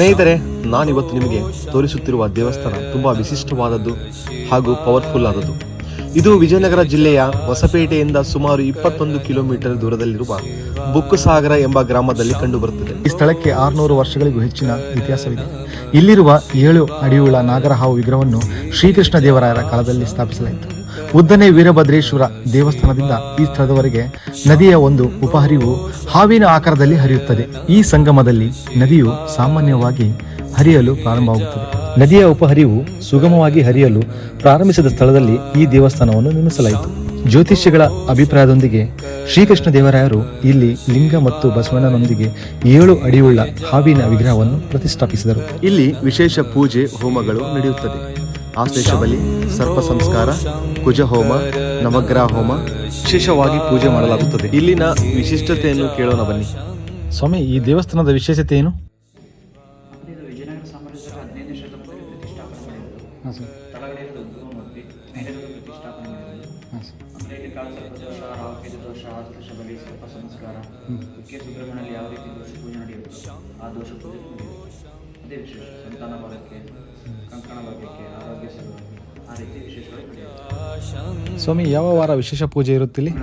ಸ್ನೇಹಿತರೆ ನಾನಿವತ್ತು ನಿಮಗೆ ತೋರಿಸುತ್ತಿರುವ ದೇವಸ್ಥಾನ ತುಂಬಾ ವಿಶಿಷ್ಟವಾದದ್ದು ಹಾಗೂ ಪವರ್ಫುಲ್ ಆದದ್ದು. ಇದು ವಿಜಯನಗರ ಜಿಲ್ಲೆಯ ಹೊಸಪೇಟೆಯಿಂದ ಸುಮಾರು ಇಪ್ಪತ್ತೊಂದು ಕಿಲೋಮೀಟರ್ ದೂರದಲ್ಲಿರುವ ಬುಕ್ಕುಸಾಗರ ಎಂಬ ಗ್ರಾಮದಲ್ಲಿ ಕಂಡುಬರುತ್ತದೆ. ಈ ಸ್ಥಳಕ್ಕೆ ಆರುನೂರು ವರ್ಷಗಳಿಗೂ ಹೆಚ್ಚಿನ ಇತಿಹಾಸವಿದೆ. ಇಲ್ಲಿರುವ ಏಳು ಅಡಿಯುಳ್ಳ ನಾಗರಹಾವು ವಿಗ್ರಹವನ್ನು ಶ್ರೀಕೃಷ್ಣ ದೇವರಾಯರ ಕಾಲದಲ್ಲಿ ಸ್ಥಾಪಿಸಲಾಯಿತು. ಉದ್ದನೆ ವೀರಭದ್ರೇಶ್ವರ ದೇವಸ್ಥಾನದಿಂದ ಈ ಸ್ಥಳದವರೆಗೆ ನದಿಯ ಒಂದು ಉಪಹರಿವು ಹಾವಿನ ಆಕಾರದಲ್ಲಿ ಹರಿಯುತ್ತದೆ. ಈ ಸಂಗಮದಲ್ಲಿ ನದಿಯು ಸಾಮಾನ್ಯವಾಗಿ ಹರಿಯಲು ಪ್ರಾರಂಭವಾಗುತ್ತದೆ. ನದಿಯ ಉಪಹರಿವು ಸುಗಮವಾಗಿ ಹರಿಯಲು ಪ್ರಾರಂಭಿಸಿದ ಸ್ಥಳದಲ್ಲಿ ಈ ದೇವಸ್ಥಾನವನ್ನು ನಿರ್ಮಿಸಲಾಯಿತು. ಜ್ಯೋತಿಷ್ಯಗಳ ಅಭಿಪ್ರಾಯದೊಂದಿಗೆ ಶ್ರೀಕೃಷ್ಣ ದೇವರಾಯರು ಇಲ್ಲಿ ಲಿಂಗ ಮತ್ತು ಬಸವಣ್ಣನೊಂದಿಗೆ ಏಳು ಅಡಿಯುಳ್ಳ ಹಾವಿನ ವಿಗ್ರಹವನ್ನು ಪ್ರತಿಷ್ಠಾಪಿಸಿದರು. ಇಲ್ಲಿ ವಿಶೇಷ ಪೂಜೆ ಹೋಮಗಳು ನಡೆಯುತ್ತದೆ. ಆಶ್ಲೇಷ ಬಲಿ ಸರ್ಪ ಸಂಸ್ಕಾರ ಕುಜ ಹೋಮ ನವಗ್ರಹ ಹೋಮ ವಿಶೇಷವಾಗಿ ಪೂಜೆ ಮಾಡಲಾಗುತ್ತದೆ. ಇಲ್ಲಿನ ವಿಶಿಷ್ಟತೆಯನ್ನು ಕೇಳೋಣ ಬನ್ನಿ. ಸ್ವಾಮಿ ಈ ದೇವಸ್ಥಾನದ ವಿಶೇಷತೆ ಏನು? ಪ್ರತಿಷ್ಠಾಪನೆ ಸರ್. ತಳಗಡೆ ಇರೋದು ಉದ್ಭವ ಮೂರ್ತಿ. ಮೇಲೆ ಇರೋದು ಪ್ರತಿಷ್ಠಾಪನೆ ಮಾಡಿದ್ರು. ಅಂದರೆ ಇಲ್ಲಿ ಕಾಳಸರ್ಪ ದೋಷ ರಾಹುಕೇತು ದೋಷ ಆಸ್ತಶ ಬಲಿ ಸರ್ಪ ಸಂಸ್ಕಾರ. ಕುಕ್ಕೆ ಸುಬ್ರಹ್ಮಣ್ಯಲ್ಲಿ ಯಾವ ರೀತಿ ದೋಷ ಪೂಜೆ ನಡೆಯುತ್ತೋ ಆ ದೋಷ ಪೂಜೆ ನಡೆಯುತ್ತೆ. ಅದೇ ವಿಶೇಷ. ಸಂತಾನ ಭಾಗಕ್ಕೆ ಕಂಕಣ ಭಾಗ್ಯಕ್ಕೆ ಆರೋಗ್ಯ ಸಲುವಾಗಿ ಆ ರೀತಿ ವಿಶೇಷವಾಗಿ ನಡೆಯುತ್ತೆ ಸ್ವಾಮಿ ಯಾವ ವಾರ ವಿಶೇಷ ಪೂಜೆ ಇರುತ್ತಿಲ್ಲಿ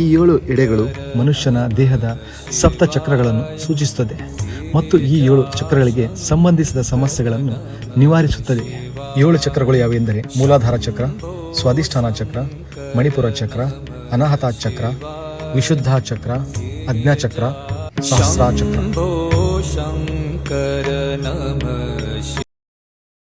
ಈ ಏಳು ಎಡೆಗಳು ಮನುಷ್ಯನ ದೇಹದ ಸಪ್ತ ಚಕ್ರಗಳನ್ನು ಸೂಚಿಸುತ್ತದೆ. ಮತ್ತು ಈ ಏಳು ಚಕ್ರಗಳಿಗೆ ಸಂಬಂಧಿಸಿದ ಸಮಸ್ಯೆಗಳನ್ನು ನಿವಾರಿಸುತ್ತದೆ. ಏಳು ಚಕ್ರಗಳು ಯಾವೆಂದರೆ ಮೂಲಾಧಾರ ಚಕ್ರ, ಸ್ವಾಧಿಷ್ಠಾನ ಚಕ್ರ, ಮಣಿಪುರ ಚಕ್ರ, ಅನಾಹತ ಚಕ್ರ, ವಿಶುದ್ಧ ಚಕ್ರ ಅಜ್ಞಾ ಚಕ್ರ ಸಹಸ್ರಾ ಚಕ್ರ